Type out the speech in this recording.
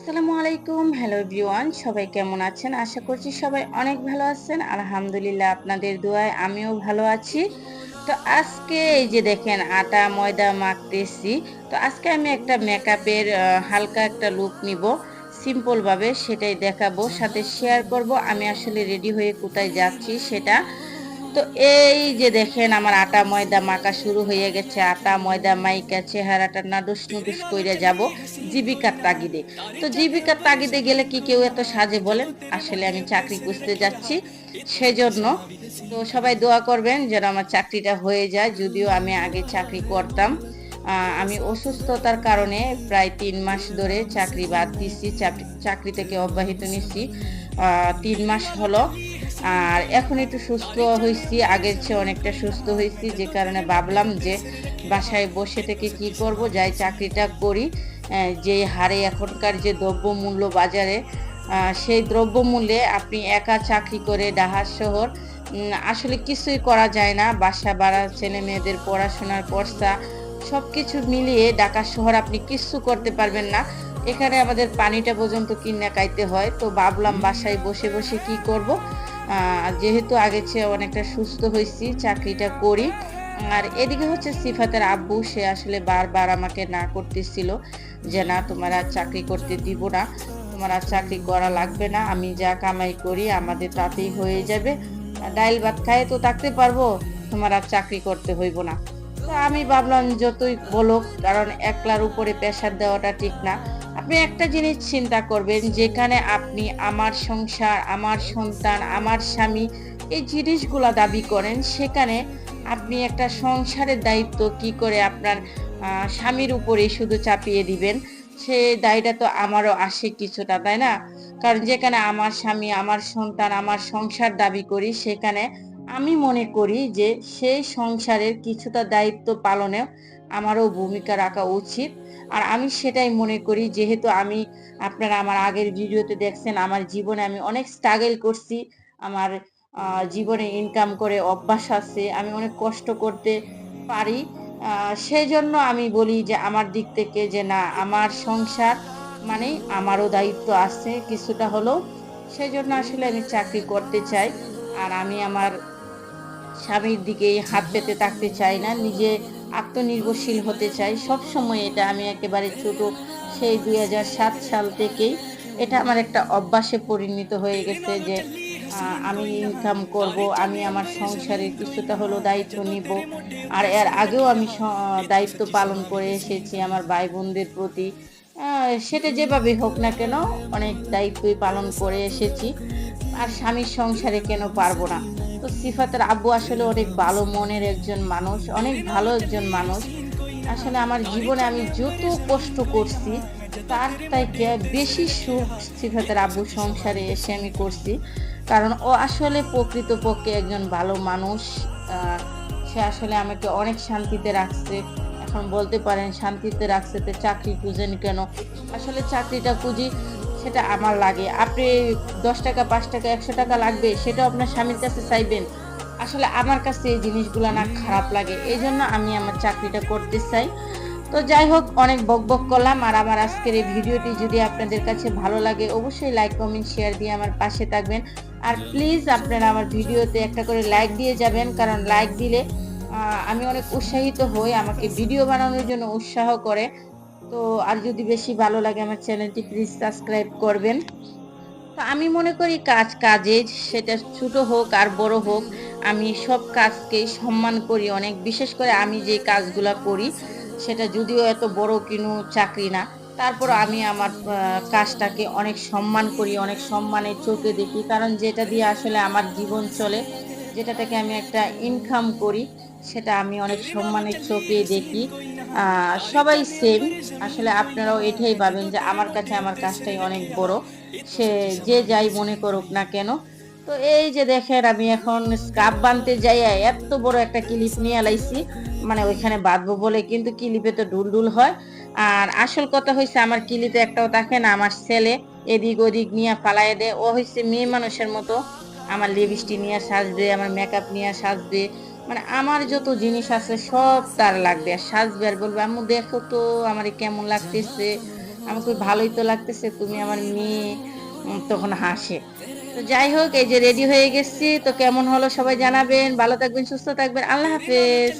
আসসালামু আলাইকুম। Hello everyone সবাই কেমন আছেন? আশা করছি সবাই অনেক ভালো আছেন। আলহামদুলিল্লাহ আপনাদের দোয়ায় আমিও ভালো আছি। তো আজকে এই যে দেখেন, আটা, ময়দা মাখতেছি। তো আজকে আমি একটা মেকআপের হালকা একটা লুক নিব। সিম্পলভাবে সেটাই দেখাবো, সাথে শেয়ার করব। আমি আসলে রেডি হয়ে কোথায় যাচ্ছি সেটা। তো এই যে দেখেন আমার আটা ময়দা মাখা শুরু হয়ে গেছে, আটা ময়দা মাইকা চেহারাটা নাডুস নুডুস কইরা যাব জীবিকার তাগিদে। তো জীবিকার তাগিদে গেলে কি কেউ এত সাজে বলেন? আসলে আমি চাকরি খুঁজতে যাচ্ছি সেজন্য। তো সবাই দোয়া করবেন যেন আমার চাকরিটা হয়ে যায়, যদিও আমি আগে চাকরি করতাম। আমি অসুস্থতার কারণে প্রায় তিন মাস ধরে চাকরি বাদ দিচ্ছি, চাকরি থেকে অব্যাহত নিচ্ছি। তিন মাস হলো। আর এখন একটু সুস্থ হয়েছি আগের চেয়ে অনেকটা সুস্থ হয়েছি যে কারণে ভাবলাম যে বাসায় বসে থেকে কি করব যাই চাকরিটা করি। যে হারে এখনকার যে দ্রব্যমূল্য বাজারে সেই দ্রব্যমূল্যে আপনি একা চাকরি করে ডাহার শহর আসলে কিছুই করা যায় না। বাসা বাড়া ছেলে মেয়েদের পড়াশোনার পর্সা সব কিছু মিলিয়ে ঢাকা শহর আপনি কিচ্ছু করতে পারবেন না। এখানে আমাদের পানিটা পর্যন্ত কিনে খাইতে হয়। তো ভাবলাম বাসায় বসে বসে কি করব? যেহেতু আগের চেয়ে অনেকটা সুস্থ হয়েছি, চাকরিটা করি। আর এদিকে হচ্ছে সিফাতের আব্বু, সে আসলে বারবার আমাকে না করতেছিল যে, না, তোমার আর চাকরি করতে দিব না। তোমার আর চাকরি করা লাগবে না। আমি যা কামাই করি, আমাদের তাতেই হয়ে যাবে। ডাইল ভাত খায় তো থাকতে পারব, তোমার আর চাকরি করতে হইব না। তো আমি ভাবলাম, যতই বলো, কারণ একলার উপরে প্রেশার দেওয়াটা ঠিক না। আপনি একটা জিনিস চিন্তা করবেন, যেখানে আপনি আমার সংসার, আমার সন্তান, আমার স্বামী এই জিনিসগুলো দাবি করেন, সেখানে আপনি একটা সংসারের দায়িত্ব কি করে আপনার স্বামীর উপরে শুধু চাপিয়ে দিবেন, সে দায়টা তো আমারও আসে কিছুটা, তাই না? কারণ যেখানে আমার স্বামী, আমার সন্তান, আমার সংসার দাবি করি, সেখানে আমি মনে করি যে সেই সংসারের কিছুটা দায়িত্ব পালনেও আমারও ভূমিকা রাখা উচিত। আর আমি সেটাই মনে করি, যেহেতু আমি, আপনারা আমার আগের ভিডিওতে দেখছেন, আমার জীবনে আমি অনেক স্ট্রাগল করছি, আমার জীবনে ইনকাম করে অভ্যাস আছে, আমি অনেক কষ্ট করতে পারি। সেই জন্য আমি বলি যে আমার দিক থেকে যে না, আমার সংসার মানে আমারও দায়িত্ব আছে কিছুটা হলেও। সেই জন্য আসলে আমি চাকরি করতে চাই, আর আমি আমার স্বামীর দিকে হাত পেতে থাকতে চাই না, নিজে আত্মনির্ভরশীল হতে চাই সব সময় এটা আমি একেবারে ছোট, সেই দুই হাজার সাত সাল থেকেই এটা আমার একটা অভ্যাসে পরিণত হয়ে গেছে যে আমি ইনকাম করব, আমি আমার সংসারের কিছুটা হলো দায়িত্ব নিব। আর এর আগেও আমি দায়িত্ব পালন করে এসেছি আমার ভাই বোনদের প্রতি সেটা যেভাবে হোক না কেন অনেক দায়িত্বই পালন করে এসেছি। আর স্বামীর সংসারে কেন পারব না? তো সিফাতের আব্বু আসলে অনেক ভালো মনের একজন মানুষ, অনেক ভালো একজন মানুষ। আসলে আমার জীবনে আমি যত কষ্ট করছি, তার থেকে বেশি সুখ সিফাতের আব্বু সংসারে এসে আমি করছি। কারণ ও আসলে প্রকৃতপক্ষে একজন ভালো মানুষ সে আসলে আমাকে অনেক শান্তিতে রাখছে। এখন বলতে পারেন, শান্তিতে রাখছে তো চাকরি খুঁজেন কেন? আসলে চাকরিটা খুঁজি সেটা আমার লাগে। আপনি দশ টাকা, পাঁচ টাকা, একশো টাকা লাগবে, সেটাও আপনার স্বামীর কাছে চাইবেন। আসলে আমার কাছে এই জিনিসগুলো না খারাপ লাগে। এই জন্য আমি আমার চাকরিটা করতে চাই। তো যাই হোক, অনেক বক বক করলাম। আর আমার আজকের এই ভিডিওটি যদি আপনাদের কাছে ভালো লাগে, অবশ্যই লাইক কমেন্ট শেয়ার দিয়ে আমার পাশে থাকবেন। আর প্লিজ আপনারা আমার ভিডিওতে একটা করে লাইক দিয়ে যাবেন। কারণ লাইক দিলে আমি অনেক উৎসাহিত হই। আমাকে ভিডিও বানানোর জন্য উৎসাহ করে। তো আর যদি বেশি ভালো লাগে আমার চ্যানেলটি প্লিজ সাবস্ক্রাইব করবেন। তো আমি মনে করি কাজ কাজে, সেটা ছোট হোক আর বড় হোক, আমি সব কাজকেই সম্মান করি অনেক। বিশেষ করে আমি যে কাজগুলো করি, সেটা যদিও এত বড় কিনু চাকরি না, তারপর আমি আমার কাজটাকে অনেক সম্মান করি, অনেক সম্মানের চোখে দেখি। কারণ যেটা দিয়ে আসলে আমার জীবন চলে, যেটা থেকে আমি একটা ইনকাম করি সেটা আমি অনেক সম্মানের চোখে দেখি। সবাই সেম আসলে আপনারাও এটাই পাবেন যে আমার কাছে আমার কাজটাই অনেক বড়। সে যে যাই মনে করুক না কেন। তো এই যে দেখেন আমি এখন স্কাপ বানতে যাই এত বড় একটা ক্লিপ নিয়ে এলাইছি। মানে ওইখানে বাঁধবো বলে কিন্তু ক্লিপে তো ডুল ডুল হয়। আর আসল কথা হয়েছে আমার ক্লিপে একটাও থাকে না, আমার ছেলে এদিক ওদিক নিয়ে পালায় দেয়। ও হয়েছে মেয়ে মানুষের মতো। আমার লিপস্টিক নিয়ে সাজবে, আমার মেকআপ নিয়ে সাজবে। মানে আমার যত জিনিস আছে সব তার লাগবে আর সাজবে আর বলবে আমি দেখো তো আমার কেমন লাগতেছে আমাকে "ভালোই তো লাগতেছে। তুমি আমার মেয়ে।" তখন হাসে। তো যাই হোক এই যে রেডি হয়ে গেছি। তো কেমন হলো সবাই জানাবেন। ভালো থাকবেন, সুস্থ থাকবেন। আল্লাহ হাফেজ।